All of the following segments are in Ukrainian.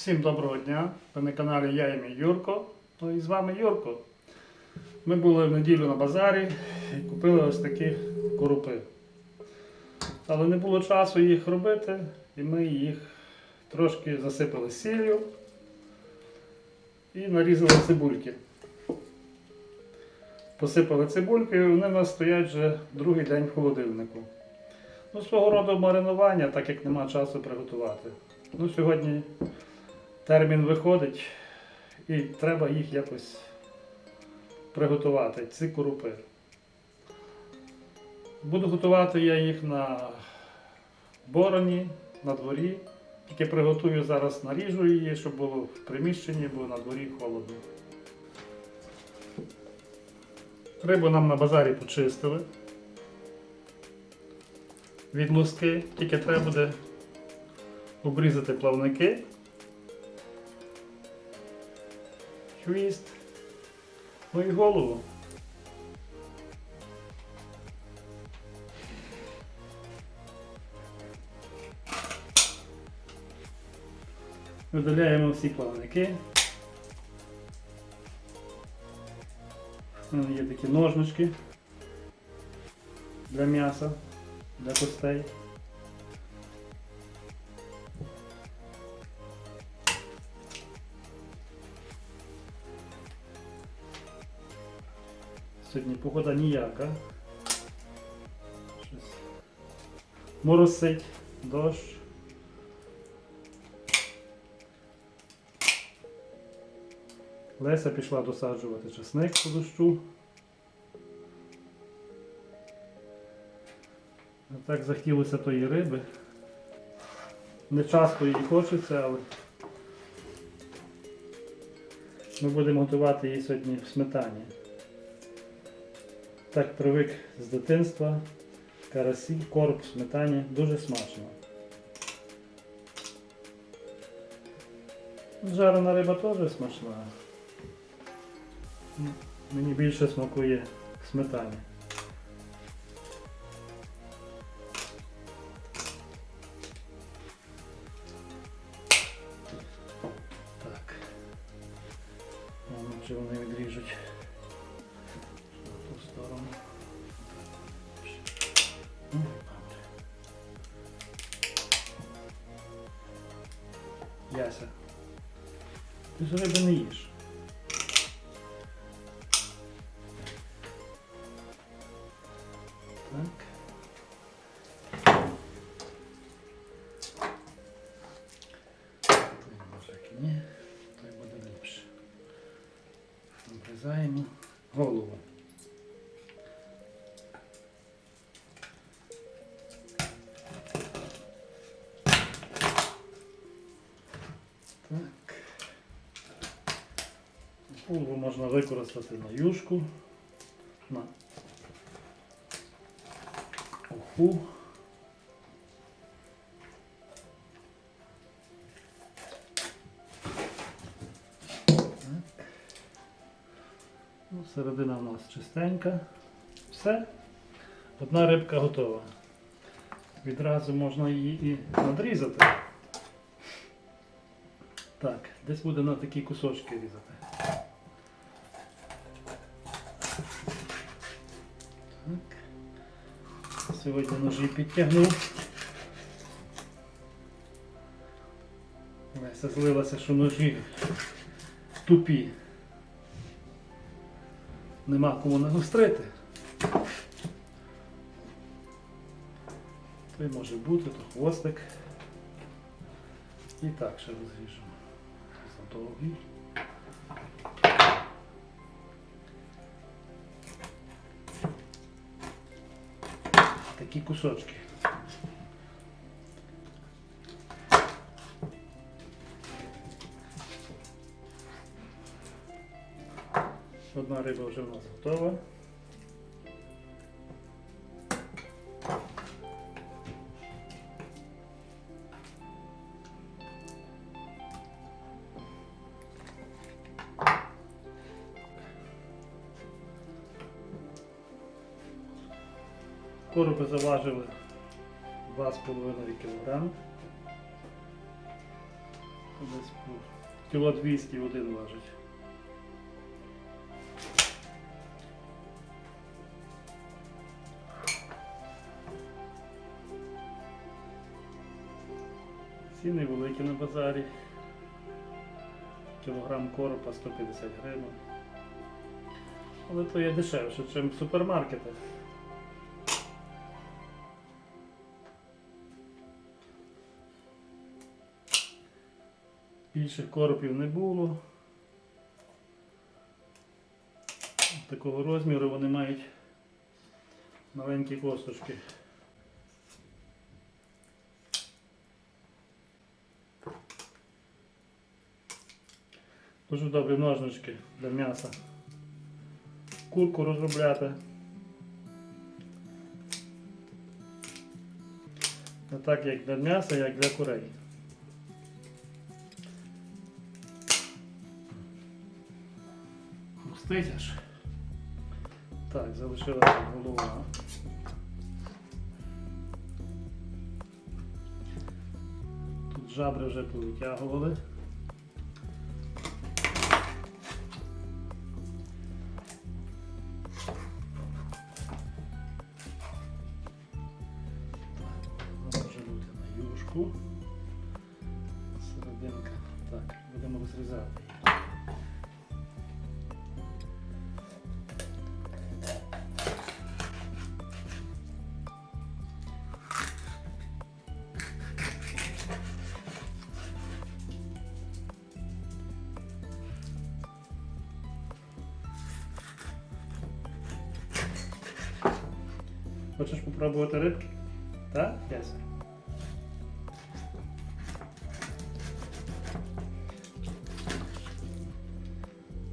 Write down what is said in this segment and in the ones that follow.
Всім доброго дня! Ви на каналі Я і мій Юрко. Ну і з вами Юрко. Ми були в неділю на базарі і купили ось такі корупи. Але не було часу їх робити, і ми їх трошки засипали сіллю і нарізали цибульки. Посипали цибульки, і вони в нас стоять вже другий день в холодильнику. Ну, свого роду маринування, так як нема часу приготувати. Ну, сьогодні термін виходить і треба їх якось приготувати, ці корупи. Буду готувати я їх на бороні, на дворі. Тільки приготую зараз, наріжу її, щоб було в приміщенні, бо на дворі холодно. Рибу нам на базарі почистили. Від луски, тільки треба буде обрізати плавники. Хвіст, ну і голову. Видаляємо всі плавники. Є такі ножнички для м'яса, для костей. Сьогодні погода ніяка. Щось моросить, дощ. Леся пішла досаджувати часник по дощу. Так захотілося тої риби. Не часто її хочеться, але ми будемо готувати її сьогодні в сметані. Так привик з дитинства. Карасі, короб сметані дуже смачно. Жарена риба теж смачна. Мені більше смакує сметані. Обрізаємо голову. Так. Голову можна використати на юшку, на уху. Середина у нас чистенька. Все. Одна рибка готова. Відразу можна її і надрізати. Так, десь буде на такі кусочки різати. Так. Сьогодні ножі підтягнув. Леся злилася, що ножі тупі. Нема кому нагострити. Той може бути, то хвостик. І так ще розріжемо. Задовгий. Такі кусочки. Одна риба вже в нас готова. Короби заважили 2,5 кг. Десь кіло 200 один важить. Ціни великі на базарі. Кілограм коропа 150 гривень. Але то є дешевше, ніж в супермаркетах. Більших коропів не було. Такого розміру вони мають маленькі косточки. Дуже добрі ножнички для м'яса. Курку розробляти. Не так як для м'яса, як для курей. Хрустить аж. Так, залишилася голова. Тут жабри вже повитягували. Хочеш попробувати рибки? Так? Ясно.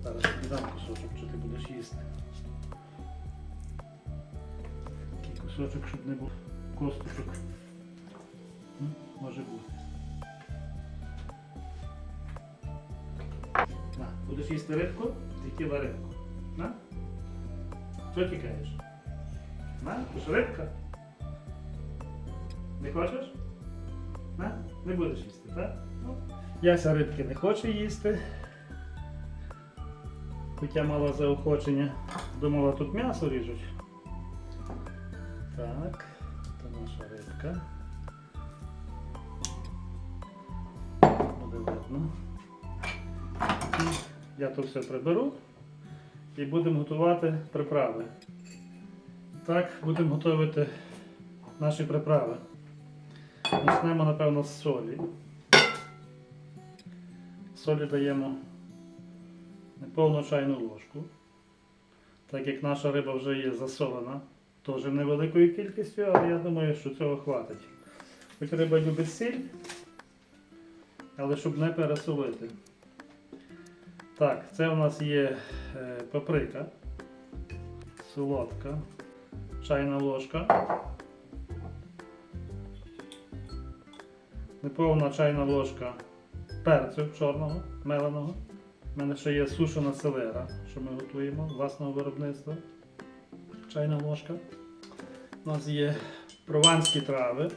Зараз дам кусочок, що ти будеш їсти. Такий кусочок, щоб не був косточок. М, Може бути. На, будеш їсти рибку? Ти хотіла рибку. На? Що тікаєш? На, рибка? Не хочеш? На? Не будеш їсти, так? Ну. Яся рибки не хоче їсти. Хоча мала заохочення. Думала, тут м'ясо ріжуть. Так, то наша рибка. Буде видно. Я то все приберу і будемо готувати приправи. Так, будемо готувати наші приправи. Почнемо, напевно, з солі. Солі даємо неповну чайну ложку. Так як наша риба вже є засолена, теж невеликою кількістю, але я думаю, що цього хватить. Хоч риба любить сіль, але щоб не пересолити. Так, це у нас є е, паприка, солодка, чайна ложка. Неповна чайна ложка перцю чорного, меленого. У мене ще є сушена селера, що ми готуємо власного виробництва. Чайна ложка. У нас є прованські трави.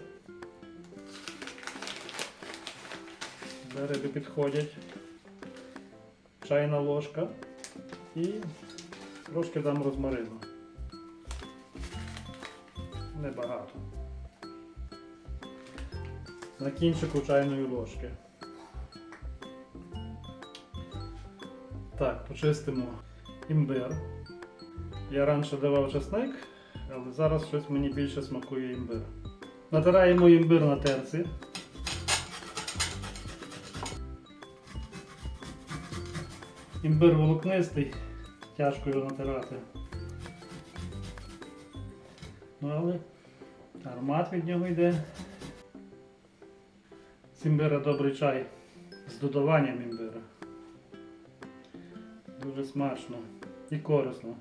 Де риби підходять. Чайна ложка і трошки дам розмарину. Небагато. На кінчику чайної ложки. Так, почистимо імбир. Я раніше давав чесник, але зараз щось мені більше смакує імбир. Натираємо імбир на терці. Імбир волокнистий, тяжко його натирати. Ну але аромат від нього йде. Імбира добрий чай з додаванням імбира. Дуже смачно і корисно.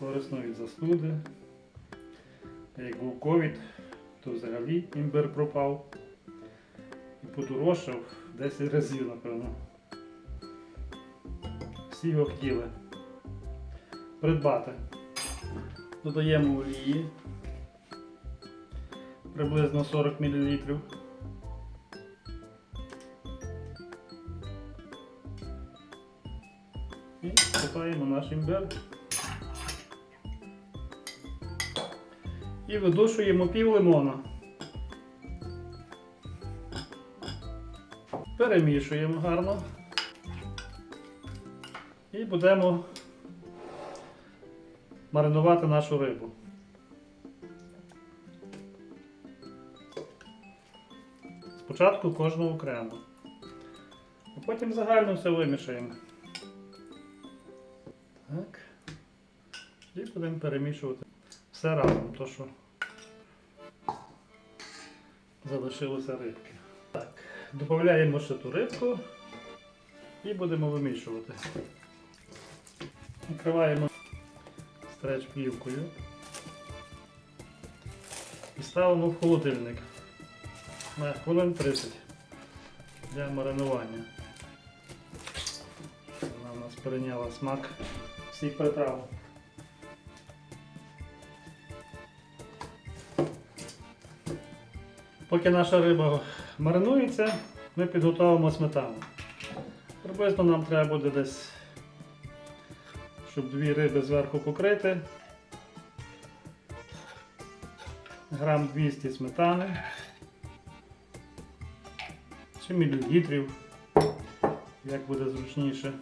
Корисно від застуди. Як був ковід, то взагалі імбир пропав і подорожчав 10 разів, напевно. Всі його хотіли придбати додаємо олії приблизно 40 мл. І всипаємо наш імбир. І видушуємо пів лимона. Перемішуємо гарно і будемо маринувати нашу рибу. Спочатку кожну окремо. А потім загально все вимішаємо. Так. І будемо перемішувати все разом, то що залишилося рибки. Так, додаємо ще ту рибку і будемо вимішувати. Накриваємо стреч плівкою і ставимо в холодильник на хвилин 30 для маринування. Вона у нас перейняла смак всіх приправ. Поки наша риба маринується, ми підготовимо сметану. Приблизно нам треба буде десь, щоб дві риби зверху покрити. Грам 200 сметани. Чи мілілітрів, як буде зручніше.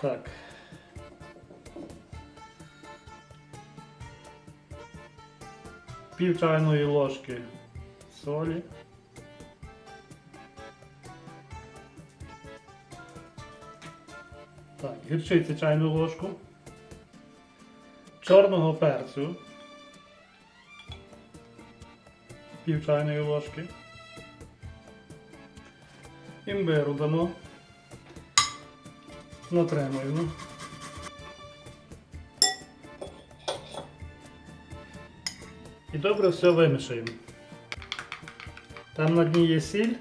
Так. Пів чайної ложки солі. Так, гірчиці чайну ложку. Чорного перцю. Пів чайної ложки. Імбиру дамо. Натримуємо. І добре все вимішаємо. Там на дні є сіль.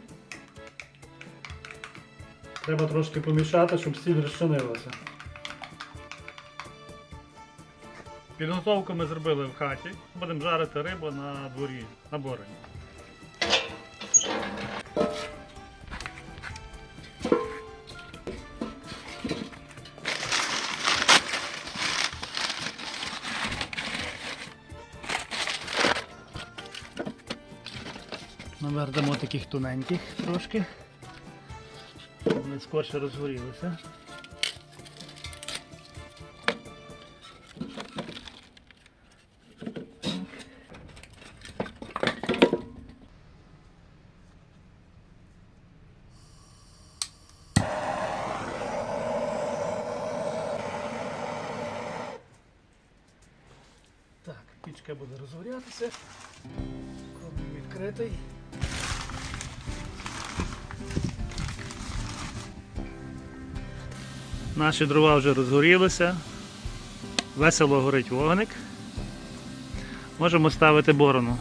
Треба трошки помішати, щоб сіль розчинилася. Підготовку ми зробили в хаті. Будемо жарити рибу на дворі, на борені. Навернемо таких тоненьких трошки, вони скорше розгорілися. Так, пічка буде розгорятися. Наші дрова вже розгорілися. Весело горить вогник. Можемо ставити борону.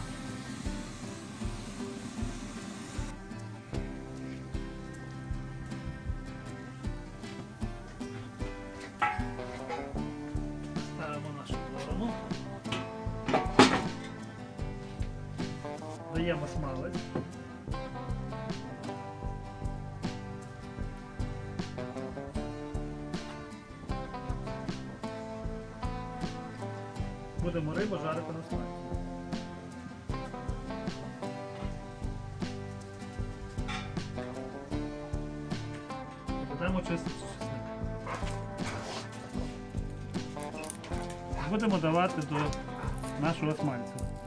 Чистити чесник. Будемо давати до нашого смальця.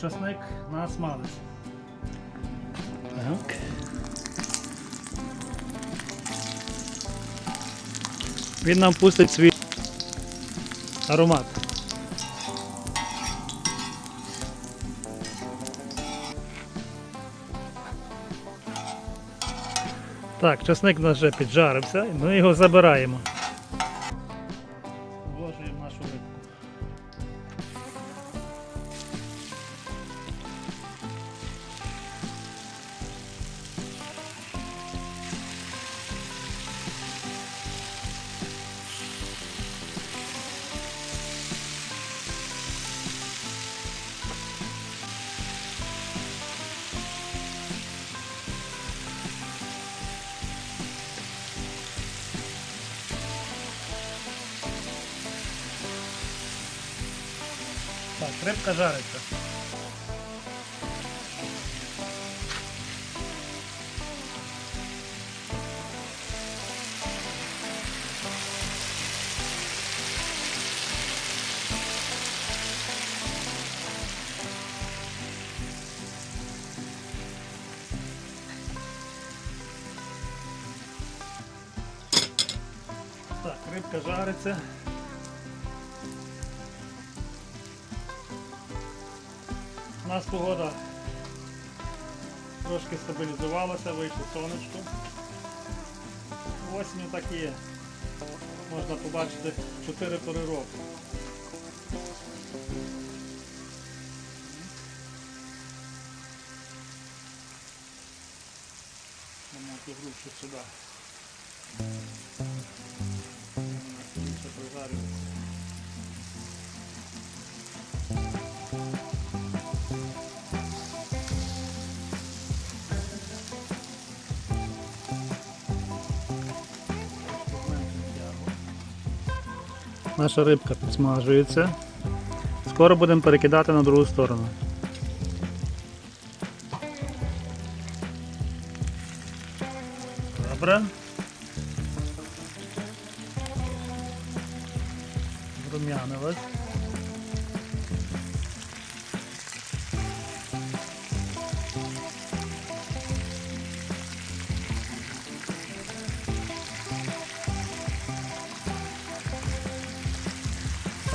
Часник на смалець. Так. Він нам пустить свій аромат. Так, часник у нас вже піджарився, ми його забираємо. Так, рибка жариться. Можна побачити 4 пори року. Намати грушу сюди. Наша рибка підсмажується. Скоро будемо перекидати на другу сторону. Добре. Зрум'янилась.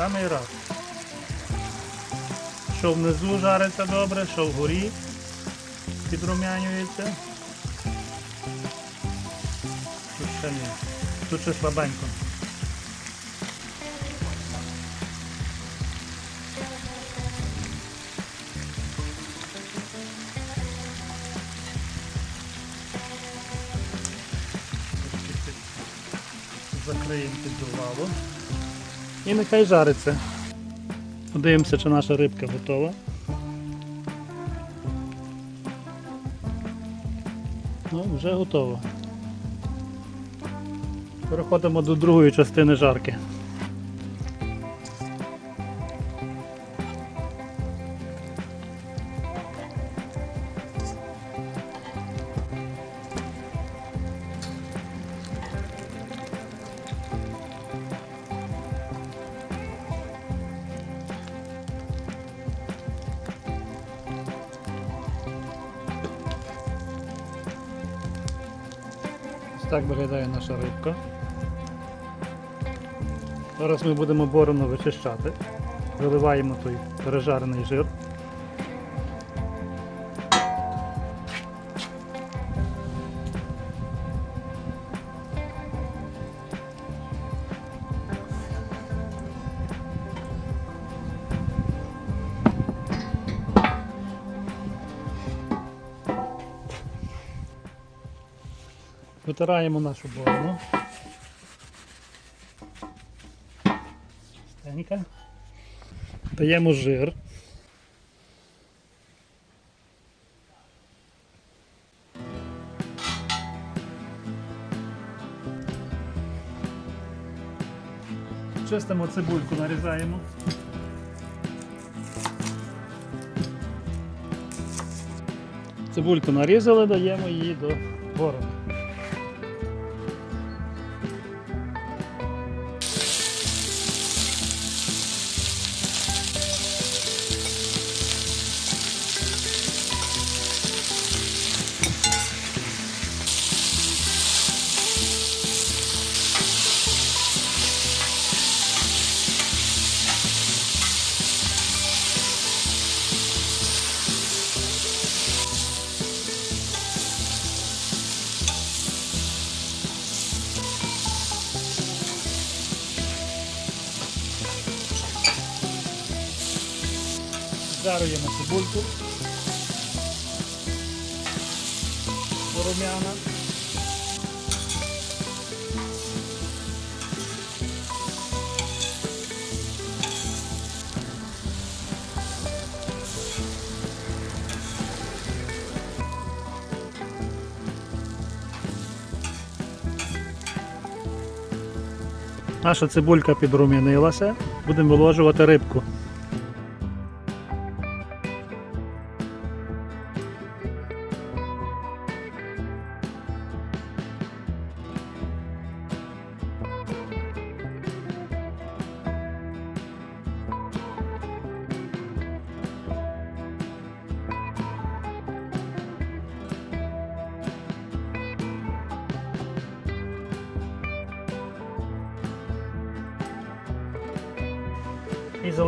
Самий раз. Що внизу жариться добре, що вгорі підрумянюється. Тут ще ні. Тут ще слабенько. Закриємо піддувало. І нехай жариться. Подивимося, чи наша рибка готова. Ну, вже готова. Переходимо до другої частини жарки. Ось так виглядає наша рибка. Зараз ми будемо борону вичищати. Виливаємо той пережарений жир. Витираємо нашу борону. Чистенько. Даємо жир. Чистимо цибульку, нарізаємо. Цибульку нарізали, даємо її до борони. Жаруємо цибульку. Рум'яна. Наша цибулька підрум'янилася. Будемо виложувати рибку.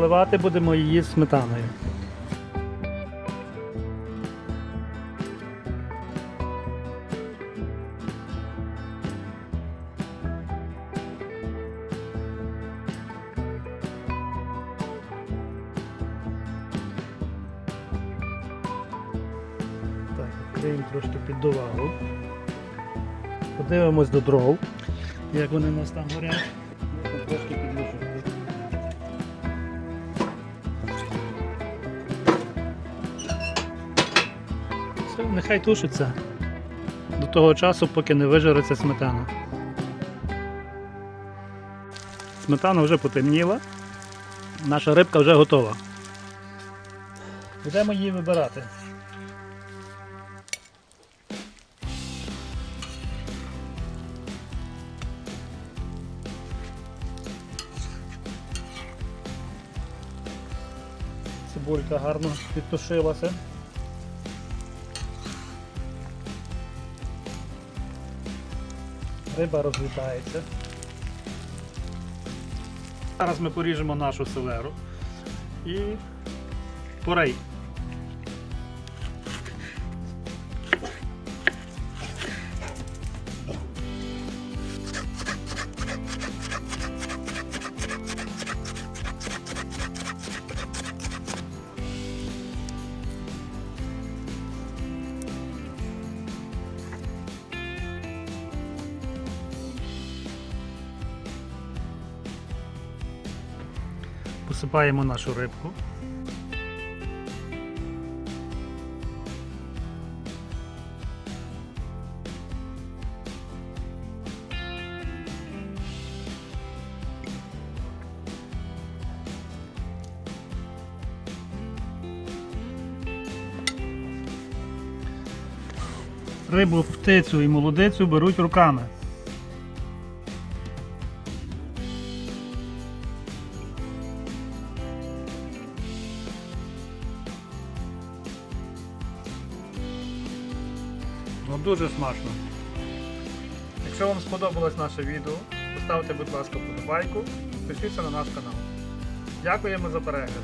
Заливати будемо її сметаною. Так, відкриємо трошки піддувалу. Подивимось до дров, як вони у нас там горять. Трошки підложити. Нехай тушиться до того часу, поки не вижариться сметана. Сметана вже потемніла, наша рибка вже готова. Будемо її вибирати. Цибулька гарно підтушилася. Риба розлітається. Зараз ми поріжемо нашу селеру і порей. Посипаємо нашу рибку. Рибу, птицю і молодицю беруть руками. Дуже смачно. Якщо вам сподобалось наше відео, поставте, будь ласка, вподобайку, підпишіться на наш канал. Дякуємо за перегляд.